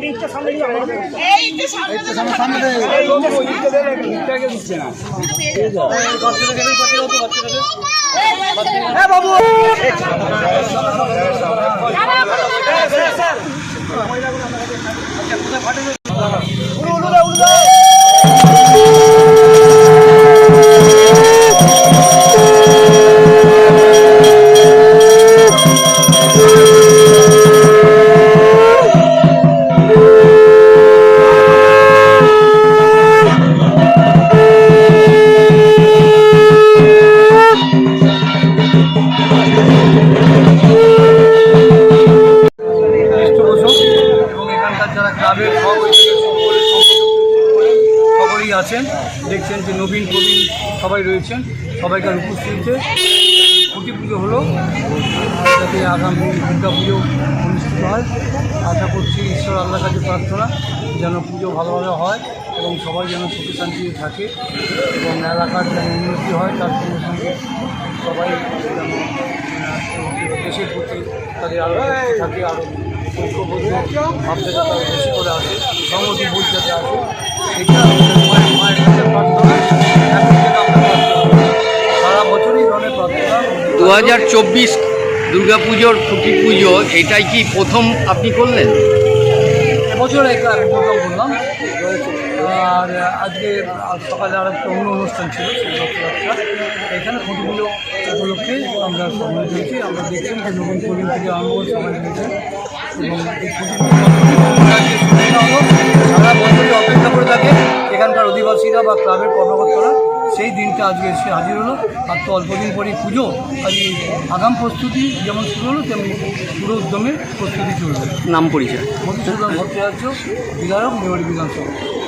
পৃষ্ঠপোষক সকলেই আছেন। দেখছেন যে নবীন, প্রবীণ সবাই রয়েছেন। সবাইকার উপস্থিতিতে খুঁটি পুজো হলো। যাতে আগামী দুর্গা পুজো অনুষ্ঠিত হয়। আশা করছি ঈশ্বর আল্লাহর কাছে প্রার্থনা যেন পুজো ভালোভাবে হয় এবং সবাই যেন সুখে শান্তিতে থাকে এবং এলাকার যেন উন্নতি হয়, তার সঙ্গে সঙ্গে সবাই যেন দেশের প্রতি তাদের আরও থাকে আরও ঐক্যবদ্ধ ভাবতে যাতে বেশি করে আসে সংহতি বোধ যাতে আসে, সেটা হাজার চব্বিশ দুর্গাপুজোর খুঁটি পুজো, এটাই কি প্রথম আপনি করলেন? এবছর আর আজকে সকালে আর একটা অন্য অনুষ্ঠান ছিল রথযাত্রা। এখানে পুজো উপলক্ষে আমরা সময় দিয়েছি আমরা দেখছি যে নবীন প্রবীণ থেকে আরম্ভ করে সবাই দিয়েছে এবং সারা বছরই অপেক্ষা করে থাকে এখানকার অধিবাসীরা বা ক্লাবের কর্মকর্তারা। সেই দিনটা আজকে এসে হাজির হলো। আর তো অল্প দিন পরেই পুজো আজ আগাম প্রস্তুতি যেমন শুরু হলো তেমনি পুরো উদ্যমে প্রস্তুতি চলবে। নাম পরিচয়। মধুসূদন ভট্টাচার্য বিধায়ক মেয়র বিধানসভা।